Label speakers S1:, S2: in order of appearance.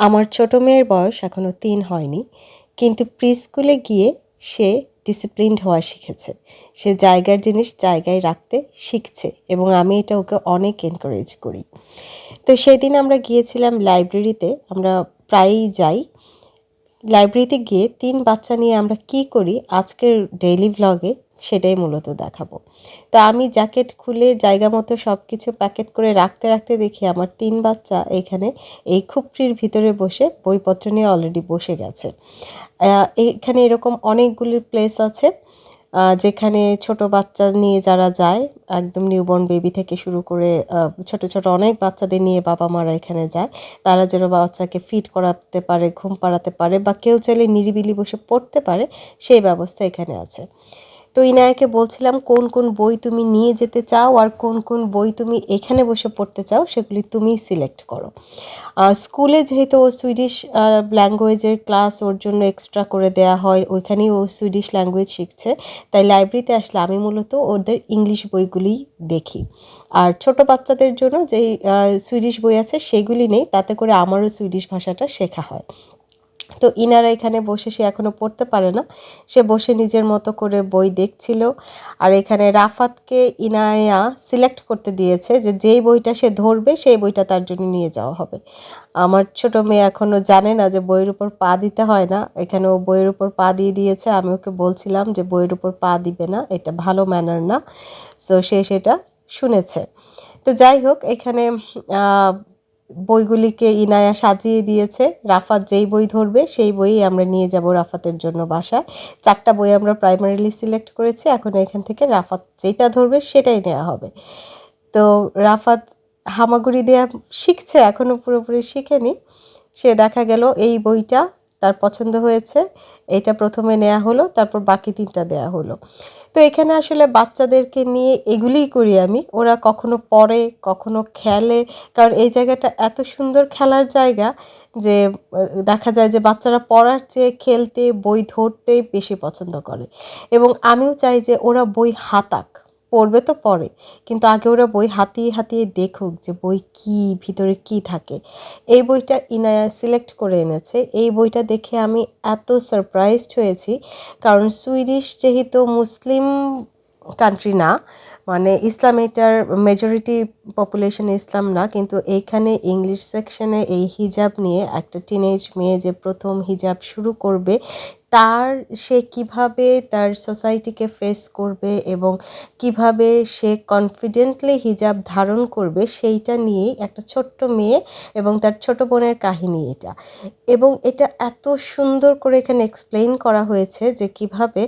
S1: আমার ছোট মেয়ের বয়স এখনও তিন হয়নি, কিন্তু প্রি স্কুলে গিয়ে সে ডিসিপ্লিনড হওয়া শিখেছে। সে জায়গার জিনিস জায়গায় রাখতে শিখছে এবং আমি এটা ওকে অনেক এনকারেজ করি। তো সেদিন আমরা গিয়েছিলাম লাইব্রেরিতে আমরা প্রায়ই যাই। লাইব্রেরিতে গিয়ে তিন বাচ্চা নিয়ে আমরা কি করি? আজকের ডেইলি ভ্লগে সেটাই মূলত দেখাবো। তো আমি জ্যাকেট খুলে জায়গা মতো সব কিছু প্যাকেট করে রাখতে রাখতে দেখি আমার তিন বাচ্চা এখানে এই খুপড়ির ভিতরে বসে বইপত্র নিয়ে অলরেডি বসে গেছে। এখানে এরকম অনেকগুলি প্লেস আছে যেখানে ছোট বাচ্চা নিয়ে যারা যায়, একদম নিউবর্ন বেবি থেকে শুরু করে ছোট ছোট অনেক বাচ্চাদের নিয়ে বাবা মারা এখানে যায়। তারা যেন বাচ্চাকে ফিট করাতে পারে, ঘুম পাড়াতে পারে বা কেউ চাইলে নিরিবিলি বসে পড়তে পারে, সেই ব্যবস্থা এখানে আছে। তো ইনায়াকে বলছিলাম, কোন কোন বই তুমি নিয়ে যেতে চাও আর কোন কোন বই তুমি এখানে বসে পড়তে চাও সেগুলি তুমিই সিলেক্ট করো। স্কুলে যেহেতু ও সুইডিশ ল্যাঙ্গুয়েজের ক্লাস ওর জন্য এক্সট্রা করে দেয়া হয়, ওইখানেই ও সুইডিশ ল্যাঙ্গুয়েজ শিখছে। তাই লাইব্রেরিতে আসলে আমি মূলত ওদের ইংলিশ বইগুলি দেখি। আর ছোট বাচ্চাদের জন্য যেই সুইডিশ বই আছে সেগুলি নেই, তাতে করে আমারও সুইডিশ ভাষাটা শেখা হয়। তো ইনারা এখানে বসে সে এখনও পড়তে পারে না। সে বসে নিজের মতো করে বই দেখছিল। আর এখানে রাফাতকে ইনায়া সিলেক্ট করতে দিয়েছে যে যেই বইটা সে ধরবে, সেই বইটা তার জন্য নিয়ে যাওয়া হবে। আমার ছোট মেয়ে এখনও জানে না যে বইয়ের উপর পা দিতে হয় না। এখানে ও বইয়ের উপর পা দিয়ে দিয়েছে। আমি ওকে বলছিলাম যে বইয়ের উপর পা দিবে না, এটা ভালো ম্যানার না। সো সে সেটা শুনেছে। তো যাই হোক, এখানে বইগুলিকে ইনায়া সাজিয়ে দিয়েছে। রাফাত যেই বই ধরবে, সেই বইই আমরা নিয়ে যাব রাফাতের জন্য বাসায়। চারটা বই আমরা প্রাইমারিলি সিলেক্ট করেছি, এখন এখান থেকে রাফাত যেটা ধরবে সেটাই নেওয়া হবে। তো রাফাত হামাগুড়ি দেয়া শিখছে এখনও পুরোপুরি শিখেনি। সে দেখা গেল এই বইটা তার পছন্দ হয়েছে। এটা প্রথমে নেওয়া হলো, তারপর বাকি তিনটা দেয়া হলো। তো এখানে আসলে বাচ্চাদেরকে নিয়ে এগুলিই করি আমি। ওরা কখনো পড়ে, কখনো খেলে, কারণ এই জায়গাটা এত সুন্দর খেলার জায়গা যে, দেখা যায় যে বাচ্চারা পড়ার চেয়ে খেলতে, বই ধরতে বেশি পছন্দ করে। এবং আমিও চাই যে ওরা বই হাতাক। পড়বে তো পড়ে কিন্তু আগে ওরা বই হাতিয়ে হাতিয়ে দেখুক যে বই কি, ভিতরে কি থাকে। এই বইটা ইনায়া সিলেক্ট করে এনেছে। এই বইটা দেখে আমি এত সারপ্রাইজড হয়েছি, কারণ সুইডিশ যেহেতু মুসলিম কান্ট্রি না মানে ইসলাম এটার মেজরিটি পপুলেশন ইসলাম না, কিন্তু এইখানে ইংলিশ সেকশনে এই হিজাব নিয়ে একটা টিনেজ মেয়ে যে প্রথম হিজাব শুরু করবে তার, সে কীভাবে তার সোসাইটিকে ফেস করবে এবং কীভাবে সে কনফিডেন্টলি হিজাব ধারণ করবে, সেইটা নিয়েই একটা ছোট্ট মেয়ে এবং তার ছোট বোনের কাহিনী এটা। এবং এটা এত সুন্দর করে এখানে এক্সপ্লেইন করা হয়েছে যে কীভাবে